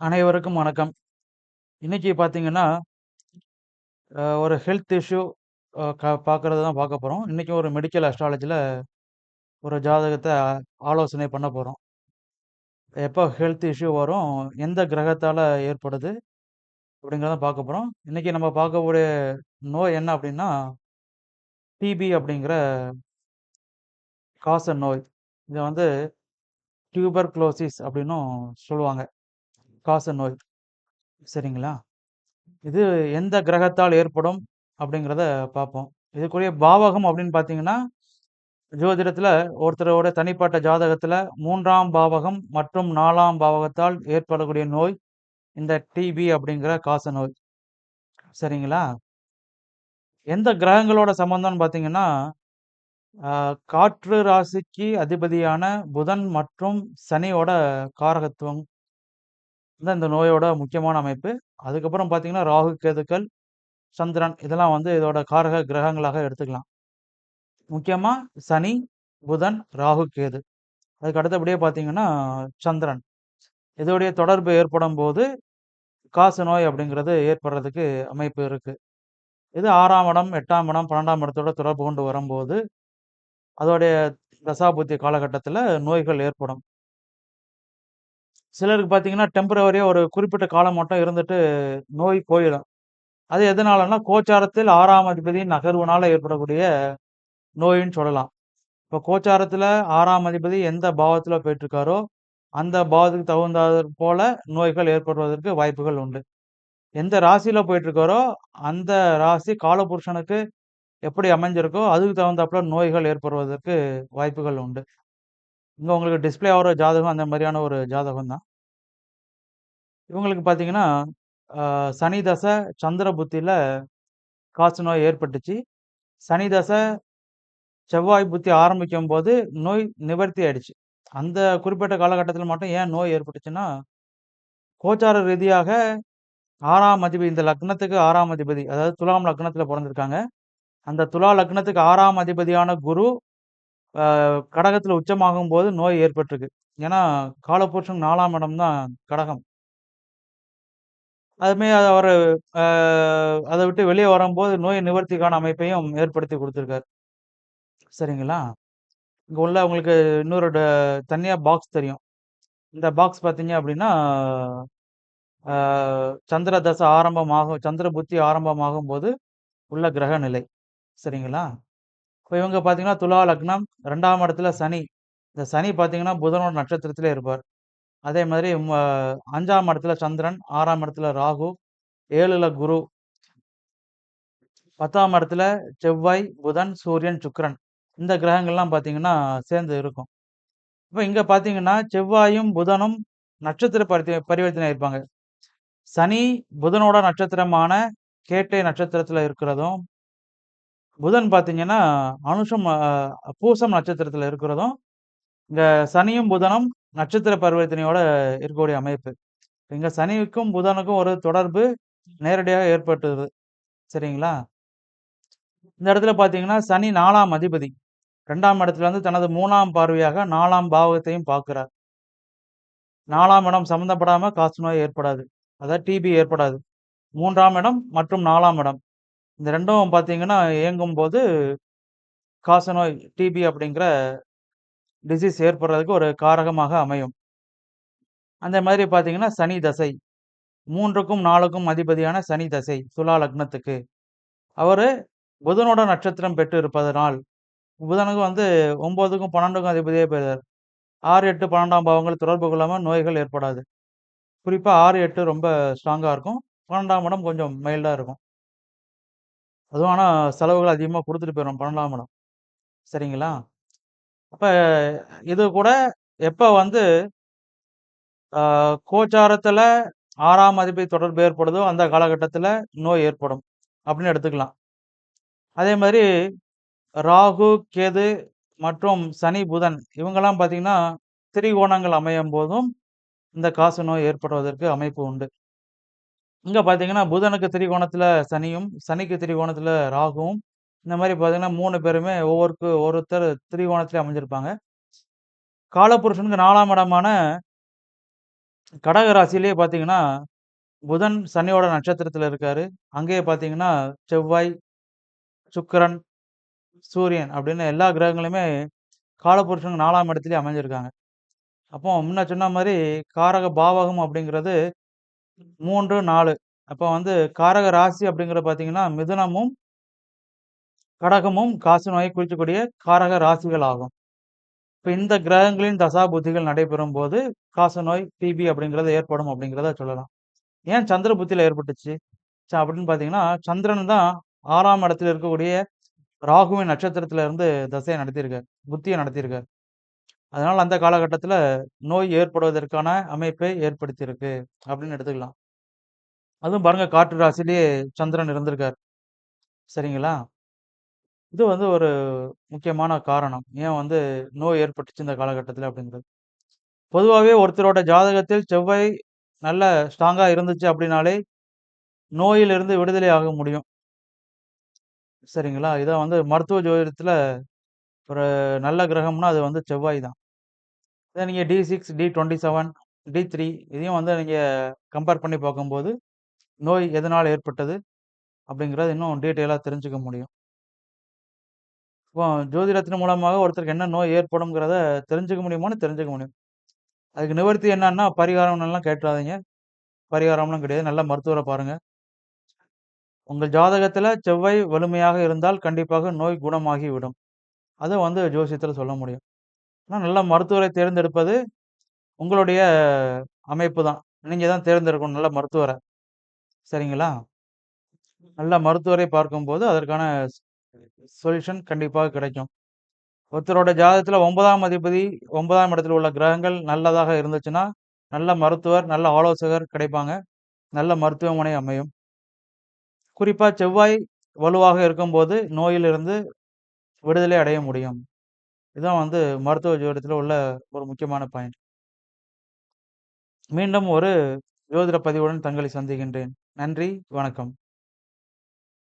அனைவருக்கும் வணக்கம். இன்னைக்கு பார்த்தீங்கன்னா, ஒரு ஹெல்த் இஷ்யூ க பார்க்குறது தான் பார்க்க போகிறோம் இன்றைக்கி ஒரு மெடிக்கல் அஸ்ட்ராலஜியில் ஒரு ஜாதகத்தை ஆலோசனை பண்ண போகிறோம் எப்போ ஹெல்த் இஷ்யூ வரும்? எந்த கிரகத்தால் ஏற்படுது? அப்படிங்கிறத பார்க்க போகிறோம் இன்றைக்கி நம்ம பார்க்கக்கூடிய நோய் என்ன அப்படின்னா, டிபி அப்படிங்கிற காச நோய். இதை வந்து டியூபர்குலோசிஸ் அப்படின்னும் சொல்லுவாங்க. காச நோய். சரிங்களா? இது எந்த கிரகத்தால் ஏற்படும்? அப்படிங்கிறத பார்ப்போம். இதுக்குரிய பாவகம் அப்படின்னு பார்த்தீங்கன்னா, ஜோதிடத்தில் ஒருத்தரோட தனிப்பட்ட ஜாதகத்தில் மூன்றாம் பாவகம் மற்றும் நாலாம் பாவகத்தால் ஏற்படக்கூடிய நோய், இந்த டிபி அப்படிங்கிற காச நோய். சரிங்களா? எந்த கிரகங்களோட சம்மந்தம்னு பார்த்தீங்கன்னா, காற்று ராசிக்கு அதிபதியான புதன் மற்றும் சனியோட காரகத்துவம் தான் இந்த நோயோட முக்கியமான அமைப்பு. அதுக்கப்புறம் பார்த்தீங்கன்னா, ராகு, கேதுக்கள், சந்திரன் இதெல்லாம் வந்து இதோட காரக கிரகங்களாக எடுத்துக்கலாம். முக்கியமாக சனி, புதன், ராகு, கேது. அதுக்கு அடுத்தபடியே பார்த்தீங்கன்னா, சந்திரன். இதோடைய தொடர்பு ஏற்படும்போது, காசு நோய் அப்படிங்கிறது ஏற்படுறதுக்கு அமைப்பு இருக்குது இது ஆறாம் இடம், எட்டாம் இடம், 12ஆம் இடத்தோட தொடர்பு கொண்டு வரும்போது, அதோடைய தசாபுத்தி காலகட்டத்தில் நோய்கள் ஏற்படும். சிலருக்கு பார்த்தீங்கன்னா, டெம்பரவரியா ஒரு குறிப்பிட்ட காலம் மட்டும் இருந்துட்டு நோய் போயிடும். அது எதனாலன்னா, கோச்சாரத்தில் ஆறாம் அதிபதியின் நகர்வுனால ஏற்படக்கூடிய நோயின்னு சொல்லலாம். இப்போ கோச்சாரத்தில் ஆறாம் அதிபதி எந்த பாவத்தில் போயிட்டுருக்காரோ, அந்த பாவத்துக்கு தகுந்தது போல நோய்கள் ஏற்படுவதற்கு வாய்ப்புகள் உண்டு. எந்த ராசியில் போயிட்டுருக்காரோ, அந்த ராசி காலபுருஷனுக்கு எப்படி அமைஞ்சிருக்கோ, அதுக்கு தகுந்தாப்புல நோய்கள் ஏற்படுவதற்கு வாய்ப்புகள் உண்டு. இங்கே உங்களுக்கு டிஸ்ப்ளே ஆகிற ஜாதகம் அந்த மாதிரியான ஒரு ஜாதகம் தான். இவங்களுக்கு பார்த்தீங்கன்னா, சனி தசை, சந்திர புத்தியில் காசு நோய் ஏற்பட்டுச்சு. சனி தசை, செவ்வாய் புத்தி ஆரம்பிக்கும்போது நோய் நிவர்த்தி ஆயிடுச்சு. அந்த குறிப்பிட்ட காலகட்டத்தில் மட்டும் ஏன் நோய் ஏற்பட்டுச்சுன்னா, கோச்சார ரீதியாக ஆறாம் அதிபதி இந்த லக்னத்துக்கு ஆறாம் அதிபதி, அதாவது துலாம் லக்னத்தில் பிறந்திருக்காங்க அந்த துலா லக்னத்துக்கு ஆறாம் அதிபதியான குரு, கடகத்தில் உச்சமாகும் போது நோய் ஏற்பட்டிருக்கு. ஏன்னா, காலப்புருஷன் நாலாம் இடம் தான் கடகம். அதுமாரி அவர் அதை விட்டு வெளியே வரும்போது நோய் நிவர்த்திக்கான அமைப்பையும் ஏற்படுத்தி கொடுத்துருக்காரு சரிங்களா? இங்கே உள்ள உங்களுக்கு இன்னொரு ட பாக்ஸ் தெரியும். இந்த பாக்ஸ் பார்த்தீங்க அப்படின்னா, சந்திர தசை ஆரம்பமாகும் சந்திர புத்தி ஆரம்பமாகும்போது உள்ள கிரக நிலை. சரிங்களா? இப்போ இவங்க பார்த்தீங்கன்னா, துலா லக்னம், ரெண்டாம் இடத்துல சனி. இந்த சனி பார்த்தீங்கன்னா, புதனோட நட்சத்திரத்தில் இருப்பார். அதே மாதிரி ம 5ஆம் இடத்துல சந்திரன், ஆறாம் இடத்துல ராகு, ஏழுல குரு. 10ஆம் இடத்துல செவ்வாய், புதன், சூரியன், சுக்கரன் இந்த கிரகங்கள்லாம் பார்த்தீங்கன்னா, சேர்ந்து இருக்கும். இப்போ இங்கே பார்த்தீங்கன்னா, செவ்வாயும், புதனும் நட்சத்திர பரித்தி பரிவர்த்தனை ஆயிருப்பாங்க. சனி புதனோட நட்சத்திரமான கேட்டை நட்சத்திரத்தில் இருக்கிறதும், புதன் பார்த்தீங்கன்னா, அனுஷம் பூசம் நட்சத்திரத்தில் இருக்கிறதும், இங்க சனியும், புதனும் நட்சத்திர பரிவர்த்தனையோட இருக்கக்கூடிய அமைப்பு. இங்க சனிக்கும், புதனுக்கும் ஒரு தொடர்பு நேரடியாக ஏற்பட்டுது சரிங்களா? இந்த இடத்துல பார்த்தீங்கன்னா, சனி நாலாம் அதிபதி. ரெண்டாம் இடத்துல வந்து தனது மூணாம் பார்வையாக நாலாம் பாவகத்தையும் பார்க்கிறார். நாலாம் இடம் சம்மந்தப்படாம காசு நோய் ஏற்படாது. அதாவது டிபி ஏற்படாது. மூன்றாம் இடம் மற்றும் நாலாம் இடம். இந்த ரெண்டும் பார்த்தீங்கன்னா, இயங்கும்போது காசநோய் டிபி அப்படிங்கிற டிசீஸ் ஏற்படுறதுக்கு ஒரு காரகமாக அமையும். அந்த மாதிரி பார்த்தீங்கன்னா, சனி தசை. 3க்கும் 4க்கும் அதிபதியான சனி தசை, துலா லக்னத்துக்கு. அவர் புதனோட நட்சத்திரம் பெற்று இருப்பதனால், புதனுக்கு வந்து ஒம்போதுக்கும் பன்னெண்டுக்கும் அதிபதியே பெறுவார் ஆறு எட்டு பன்னெண்டாம் பாவங்கள் தொடர்பு கொள்ளாமல் நோய்கள் ஏற்படாது. குறிப்பாக ஆறு எட்டு ரொம்ப ஸ்ட்ராங்காக இருக்கும். 12ஆம் இடம் கொஞ்சம் மைல்டாக இருக்கும். அதுவும் ஆனால் செலவுகள் அதிகமாக கொடுத்துட்டு போயிடும் 12ஆம் இடம். சரிங்களா? அப்போ இது கூட எப்போ வந்து கோச்சாரத்தில் ஆறாம் மதிப்பை தொடர்பு ஏற்படுதோ, அந்த காலகட்டத்தில் நோய் ஏற்படும். அப்படின்னு எடுத்துக்கலாம். அதே மாதிரி ராகு, கேது மற்றும் சனி, புதன் இவங்கெல்லாம் பார்த்தீங்கன்னா, திரிகோணங்கள் அமையும் போதும் இந்த காசு நோய் ஏற்படுவதற்கு அமைப்பு உண்டு. இங்கே பார்த்தீங்கன்னா, புதனுக்கு திரிகோணத்தில் சனியும், சனிக்கு திரிகோணத்தில் ராகுவும், இந்த மாதிரி பார்த்தீங்கன்னா மூணு பேருமே ஒவ்வொருக்கு ஒருத்தர் திரிகோணத்திலே அமைஞ்சிருப்பாங்க. காலபுருஷனுக்கு நாலாம் இடமான கடக ராசியிலேயே பார்த்தீங்கன்னா, புதன் சனியோட நட்சத்திரத்தில் இருக்காரு. அங்கேயே பார்த்தீங்கன்னா, செவ்வாய், சுக்கரன் சூரியன் அப்படின்னு எல்லா கிரகங்களுமே காலபுருஷனுக்கு நாலாம் இடத்துலேயே அமைஞ்சிருக்காங்க. அப்போ முன்ன சொன்ன மாதிரி காரக பாவகம் அப்படிங்கிறது 3, 4 அப்போ வந்து காரக ராசி அப்படிங்கிற பார்த்தீங்கன்னா, மிதுனமும் கடகமும் காச நோயை குறிக்கக்கூடிய காரக ராசிகள் ஆகும். இப்ப இந்த கிரகங்களின் தசா புத்திகள் நடைபெறும் போது காசு நோய் டிபி அப்படிங்கிறது ஏற்படும் அப்படிங்கிறத சொல்லலாம். ஏன் சந்திர புத்தியில ஏற்பட்டுச்சு? அப்படின்னு பார்த்தீங்கன்னா, சந்திரன் தான் ஆறாம் இடத்துல இருக்கக்கூடிய ராகுவின் நட்சத்திரத்துல இருந்து தசையை நடத்தியிருக்கார். புத்தியை நடத்தியிருக்கார். அதனால் அந்த காலகட்டத்தில் நோய் ஏற்படுவதற்கான அமைப்பை ஏற்படுத்தியிருக்கு அப்படின்னு எடுத்துக்கலாம். அதுவும் பாருங்கள் காற்று ராசிலேயே சந்திரன் இருந்திருக்கார். சரிங்களா? இது வந்து ஒரு முக்கியமான காரணம். ஏன் வந்து நோய் ஏற்பட்டுச்சு இந்த காலகட்டத்தில் அப்படிங்கிறது. பொதுவாகவே ஒருத்தரோட ஜாதகத்தில் செவ்வாய் நல்ல ஸ்ட்ராங்காக இருந்துச்சு அப்படின்னாலே, நோயிலிருந்து விடுதலை ஆக முடியும். சரிங்களா? இதை வந்து மருத்துவ ஜோதிடத்தில் ஒரு நல்ல கிரகம்னா அது வந்து செவ்வாய் தான். இதை நீங்கள் D six D twenty seven D three இதையும் வந்து நீங்கள் கம்பேர் பண்ணி பார்க்கும்போது, நோய் எதனால் ஏற்பட்டது? அப்படிங்கிறது இன்னும் டீட்டெயிலாக தெரிஞ்சுக்க முடியும். இப்போ ஜோதிடத்தின் மூலமாக ஒருத்தருக்கு என்ன நோய் ஏற்படும்ங்கிறத தெரிஞ்சுக்க முடியுமான்னு தெரிஞ்சுக்க முடியும். அதுக்கு நிவர்த்தி என்னன்னா, பரிகாரம்லாம் கேட்டுறாதீங்க பரிகாரம்லாம் கிடையாது. நல்ல மருத்துவரை பாருங்க. உங்கள் ஜாதகத்தில் செவ்வாய் வலிமையாக இருந்தால் கண்டிப்பாக நோய் குணமாகிவிடும். அதை வந்து ஜோசியத்தில் சொல்ல முடியும். ஆனால் நல்ல மருத்துவரை தேர்ந்தெடுப்பது உங்களுடைய அமைப்பு தான். நீங்கள் தான் தேர்ந்தெடுக்கணும் நல்ல மருத்துவரை சரிங்களா? நல்ல மருத்துவரை பார்க்கும்போது அதற்கான சொல்யூஷன் கண்டிப்பாக கிடைக்கும். ஒருத்தரோட ஜாதகத்தில் ஒன்பதாம் அதிபதி ஒன்பதாம் இடத்துல உள்ள கிரகங்கள் நல்லதாக இருந்துச்சுன்னா, நல்ல மருத்துவர், நல்ல ஆலோசகர் கிடைப்பாங்க. நல்ல மருத்துவமனை அமையும். குறிப்பாக செவ்வாய் வலுவாக இருக்கும்போது நோயிலிருந்து விடுதலை அடைய முடியும். இதான் வந்து மருத்துவ ஜோதிடத்தில் உள்ள ஒரு முக்கியமான பாயிண்ட். மீண்டும் ஒரு ஜோதிட பதிவுடன் தங்களை சந்திக்கின்றேன். நன்றி, வணக்கம்.